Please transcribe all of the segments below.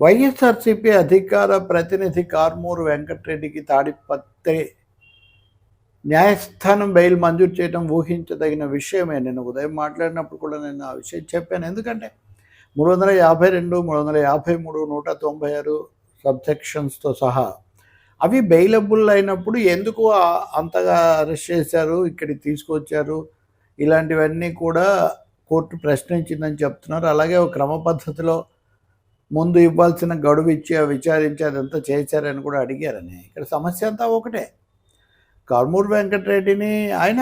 వైఎస్ఆర్సీపీ అధికార ప్రతినిధి కార్మూరు వెంకటరెడ్డికి తాడిపత్రి న్యాయస్థానం బెయిల్ మంజూరు చేయడం ఊహించదగిన విషయమే. నేను ఉదయం మాట్లాడినప్పుడు కూడా నేను ఆ విషయం చెప్పాను. ఎందుకంటే మూడు వందల యాభై రెండు మూడు వందల యాభై మూడు నూట తొంభై ఆరు సబ్సెక్షన్స్తో సహా అవి బెయిలబుల్ అయినప్పుడు ఎందుకు అంతగా అరెస్ట్ చేశారు ఇక్కడికి తీసుకొచ్చారు? ఇలాంటివన్నీ కూడా కోర్టు ప్రశ్నించిందని చెప్తున్నారు. అలాగే ఒక క్రమ పద్ధతిలో ముందు ఇవ్వాల్సిన గడువు ఇచ్చి విచారించి అదంతా చేశారని కూడా అడిగారని ఇక్కడ సమస్య అంతా ఒకటే. కర్మూరు వెంకటరెడ్డిని ఆయన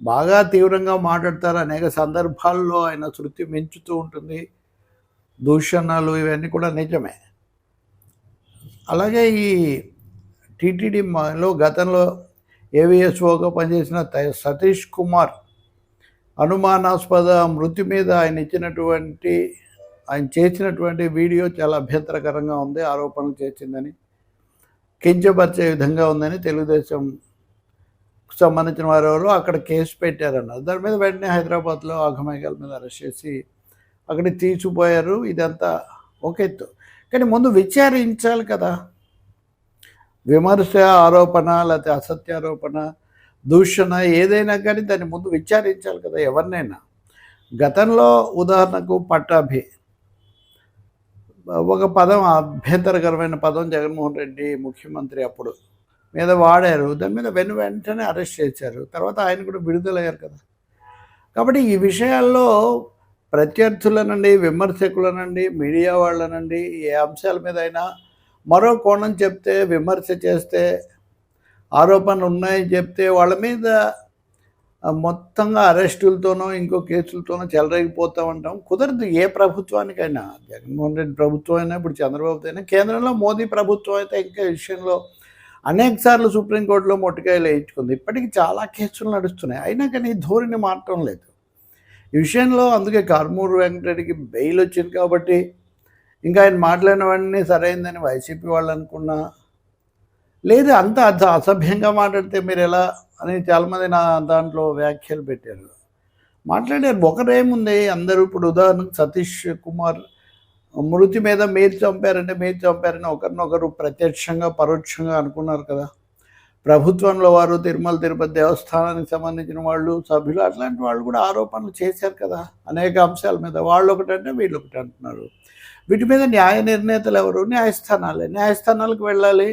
బాగా తీవ్రంగా మాట్లాడతారు. అనేక సందర్భాల్లో ఆయన శృతి మించుతూ ఉంటుంది. దూషణలు ఇవన్నీ కూడా నిజమే. అలాగే ఈ టీటీడీలో గతంలో ఏవిఎస్ఓగా పనిచేసిన సతీష్ కుమార్ అనుమానాస్పద మృతి మీద ఆయన ఇచ్చినటువంటి ఆయన చేసినటువంటి వీడియో చాలా అభ్యంతరకరంగా ఉంది ఆరోపణలు చేసిందని కించపరిచే విధంగా ఉందని తెలుగుదేశం సంబంధించిన వారెవరు అక్కడ కేసు పెట్టారన్నారు. దాని మీద వెంటనే హైదరాబాద్లో ఆగమేఘాల మీద అరెస్ట్ చేసి అక్కడికి తీసుకుపోయారు. ఇదంతా ఒక ఎత్తు కానీ ముందు విచారించాలి కదా. విమర్శ ఆరోపణ లేకపోతే అసత్యారోపణ దూషణ ఏదైనా కానీ దాన్ని ముందు విచారించాలి కదా ఎవరినైనా. గతంలో ఉదాహరణకు పట్టాభి ఒక పదం అభ్యంతరకరమైన పదం జగన్మోహన్ రెడ్డి ముఖ్యమంత్రి అప్పుడు. మీద వాడారు. దాని మీద వెను వెంటనే అరెస్ట్ చేశారు. తర్వాత ఆయన కూడా విడుదలయ్యారు కదా. కాబట్టి ఈ విషయాల్లో ప్రత్యర్థులనండి విమర్శకులనండి మీడియా వాళ్ళనండి ఏ అంశాల మీద అయినా మరో కోణం చెప్తే విమర్శ చేస్తే ఆరోపణలు ఉన్నాయని చెప్తే వాళ్ళ మీద మొత్తంగా అరెస్టులతోనో ఇంకో కేసులతోనో చెలరేగిపోతూ ఉంటాం. కుదరదు ఏ ప్రభుత్వానికైనా. జగన్మోహన్ రెడ్డి ప్రభుత్వం అయినా ఇప్పుడు చంద్రబాబు అయినా. కేంద్రంలో మోదీ ప్రభుత్వం అయితే ఇంకా విషయంలో అనేక సార్లు సుప్రీంకోర్టులో మొట్టికాయలు వేయించుకుంది. ఇప్పటికీ చాలా కేసులు నడుస్తున్నాయి. అయినా కానీ ఈ ధోరణి మారటం లేదు. ఈ విషయంలో అందుకే కార్మూరు వెంకటరెడ్డికి బెయిల్ వచ్చింది కాబట్టి ఇంకా ఆయన మాట్లాడినవన్నీ సరైందని వైసీపీ వాళ్ళు అనుకున్నా. లేదు అంత అసభ్యంగా మాట్లాడితే మీరు ఎలా అని చాలామంది నా దాంట్లో వ్యాఖ్యలు పెట్టారు. మాట్లాడారు ఒకరేముంది? అందరూ ఇప్పుడు ఉదాహరణకు సతీష్ కుమార్ మృతి మీద మీరు చంపారంటే మీరు చంపారని ఒకరినొకరు ప్రత్యక్షంగా పరోక్షంగా అనుకున్నారు కదా. ప్రభుత్వంలో వారు తిరుమల తిరుపతి దేవస్థానానికి సంబంధించిన వాళ్ళు సభ్యులు అట్లాంటి వాళ్ళు కూడా ఆరోపణలు చేశారు కదా. అనేక అంశాల మీద వాళ్ళు ఒకటంటే వీళ్ళు ఒకటి అంటున్నారు వీటి మీద న్యాయ నిర్ణేతలు ఎవరు? న్యాయస్థానాలే. న్యాయస్థానాలకు వెళ్ళాలి.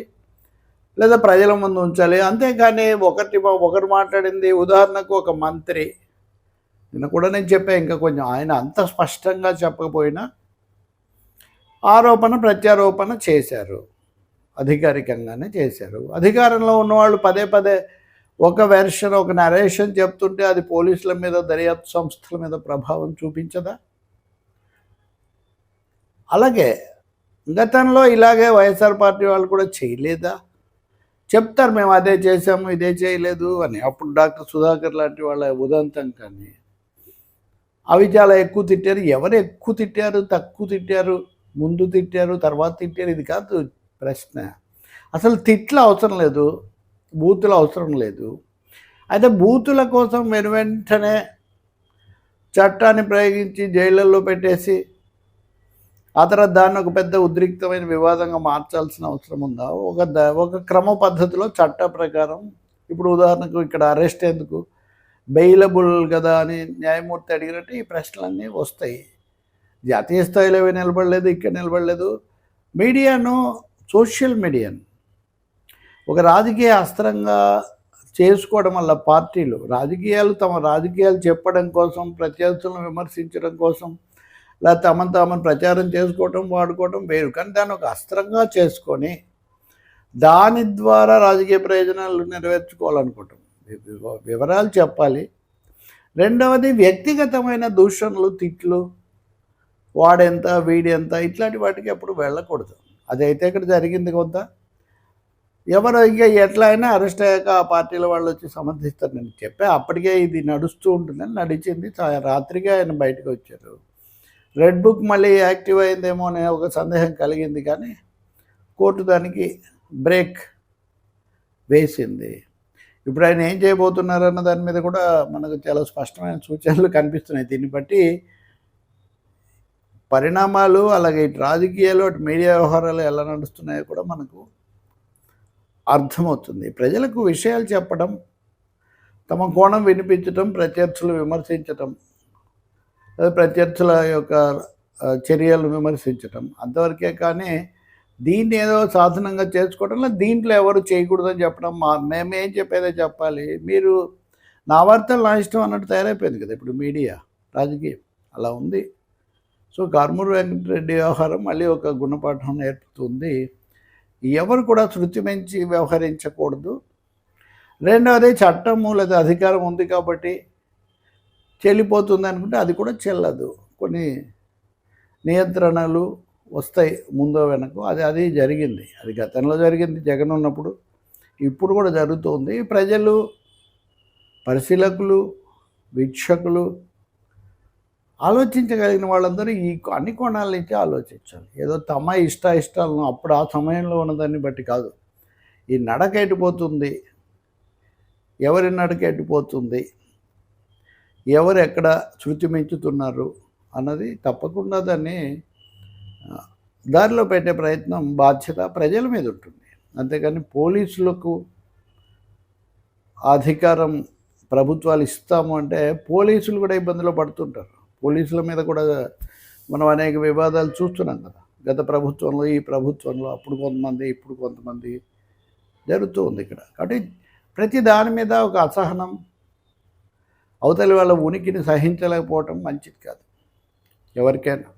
లేదా ప్రజల ముందు ఉంచాలి. అంతేకాని ఒకటి ఒకరు మాట్లాడింది ఉదాహరణకు ఒక మంత్రి. నిన్న కూడా నేను చెప్పాను ఇంకా కొంచెం ఆయన అంత స్పష్టంగా చెప్పకపోయినా ఆరోపణ ప్రత్యారోపణ చేశారు. అధికారికంగానే చేశారు. అధికారంలో ఉన్నవాళ్ళు పదే పదే ఒక వెర్షన్ ఒక నరేషన్ చెప్తుంటే అది పోలీసుల మీద దర్యాప్తు సంస్థల మీద ప్రభావం చూపించదా? అలాగే గతంలో ఇలాగే వైఎస్ఆర్ పార్టీ వాళ్ళు కూడా చేయలేదా? చెప్తారు మేము అదే చేసాము ఇదే చేయలేదు అని. అప్పుడు డాక్టర్ సుధాకర్ లాంటి వాళ్ళ ఉదంతం కానీ అవి చాలా ఎక్కువ తిట్టారు ఎవరు ఎక్కువ తిట్టారు తక్కువ తిట్టారు ముందు తిట్టారు తర్వాత తిట్టారు ఇది కాదు ప్రశ్న. అసలు తిట్లు అవసరం లేదు బూతులు అవసరం లేదు. అయితే బూతుల కోసం వెను వెంటనే చట్టాన్ని ప్రయోగించి జైళ్ళల్లో పెట్టేసి ఆ తర్వాత దాన్ని ఒక పెద్ద ఉద్రిక్తమైన వివాదంగా మార్చాల్సిన అవసరం ఉందా? ఒక ఒక క్రమ పద్ధతిలో చట్ట ప్రకారం ఇప్పుడు ఉదాహరణకు ఇక్కడ అరెస్ట్ ఎందుకు? బెయిలబుల్ కదా అని న్యాయమూర్తి అడిగినట్టు ఈ ప్రశ్నలన్నీ వస్తాయి. జాతీయ స్థాయిలో ఇవి నిలబడలేదు ఇక్కడ నిలబడలేదు. మీడియాను సోషల్ మీడియాను ఒక రాజకీయ అస్త్రంగా చేసుకోవడం వల్ల పార్టీలు రాజకీయాలు తమ రాజకీయాలు చెప్పడం కోసం ప్రత్యర్థులను విమర్శించడం కోసం లేకపోతే తమను తామను ప్రచారం చేసుకోవటం వాడుకోవటం వేరు. కానీ దాన్ని ఒక అస్త్రంగా చేసుకొని దాని ద్వారా రాజకీయ ప్రయోజనాలు నెరవేర్చుకోవాలనుకుంటాం. వివరాలు చెప్పాలి. రెండవది వ్యక్తిగతమైన దూషణలు తిట్లు వాడెంత వీడెంత ఇట్లాంటి వాటికి ఎప్పుడు వెళ్ళకూడదు. అదైతే ఇక్కడ జరిగింది కొంత. ఎవరు ఇక ఎట్లా అయినా అరెస్ట్ అయ్యాక ఆ పార్టీల వాళ్ళు వచ్చి సమర్థిస్తారు. నేను చెప్పా అప్పటికే ఇది నడుస్తూ ఉంటుందని నడిచింది. చా- రాత్రిగా ఆయన బయటకు వచ్చారు. రెడ్ బుక్ మళ్ళీ యాక్టివ్ అయిందేమో అనే ఒక సందేహం కలిగింది కానీ కోర్టు దానికి బ్రేక్ వేసింది. ఇప్పుడు ఆయన ఏం చేయబోతున్నారన్న దాని మీద కూడా మనకు చాలా స్పష్టమైన సూచనలు కనిపిస్తున్నాయి. దీన్ని బట్టి పరిణామాలు అలాగే ఇటు రాజకీయాలు అటు మీడియా వ్యవహారాలు ఎలా నడుస్తున్నాయో కూడా మనకు అర్థమవుతుంది. ప్రజలకు విషయాలు చెప్పడం తమ కోణం వినిపించటం ప్రత్యర్థులు విమర్శించటం ప్రత్యర్థుల యొక్క చర్యలు విమర్శించటం. అంతవరకే కానీ దీన్ని ఏదో సాధనంగా చేసుకోవడంలో దీంట్లో ఎవరు చేయకూడదని చెప్పడం మా మేమేం చెప్పేదో చెప్పాలి. మీరు నా వార్తలు నా ఇష్టం అన్నట్టు తయారైపోయింది కదా ఇప్పుడు మీడియా రాజకీయం. అలా ఉంది. సో కార్మూరు వెంకటరెడ్డి వ్యవహారం మళ్ళీ ఒక గుణపాఠం నేర్పుతుంది. ఎవరు కూడా శృతి మించి వ్యవహరించకూడదు. రెండవది చట్టము లేదా అధికారం ఉంది కాబట్టి చెల్లిపోతుంది అనుకుంటే అది కూడా చెల్లదు. కొన్ని నియంత్రణలు వస్తాయి ముందో వెనక. అది అది జరిగింది. అది గతంలో జరిగింది జగన్ ఉన్నప్పుడు. ఇప్పుడు కూడా జరుగుతుంది. ప్రజలు పరిశీలకులు వీక్షకులు ఆలోచించగలిగిన వాళ్ళందరూ ఈ అన్ని కోణాల నుంచి ఆలోచించాలి. ఏదో తమ ఇష్ట ఇష్టాలను అప్పుడు ఆ సమయంలో ఉన్నదాన్ని బట్టి కాదు. ఈ నడక ఎటుపోతుంది? ఎవరి నడక ఎటుపోతుంది? ఎవరు ఎక్కడ శృతి మించుతున్నారు అన్నది తప్పకుండా దాన్ని దారిలో పెట్టే ప్రయత్నం బాధ్యత ప్రజల మీద ఉంటుంది. అంతేకాని పోలీసులకు అధికారం ప్రభుత్వాలు ఇస్తాము అంటే పోలీసులు కూడా ఇబ్బందులు పడుతుంటారు. పోలీసుల మీద కూడా మనం అనేక వివాదాలు చూస్తున్నాం కదా. గత ప్రభుత్వంలో ఈ ప్రభుత్వంలో అప్పుడు కొంతమంది ఇప్పుడు కొంతమంది జరుగుతూ ఉంది ఇక్కడ. కాబట్టి ప్రతి దాని మీద ఒక అసహనం అవతలి వాళ్ళ ఉనికిని సహించలేకపోవటం మంచిది కాదు. ఎవరికైనా.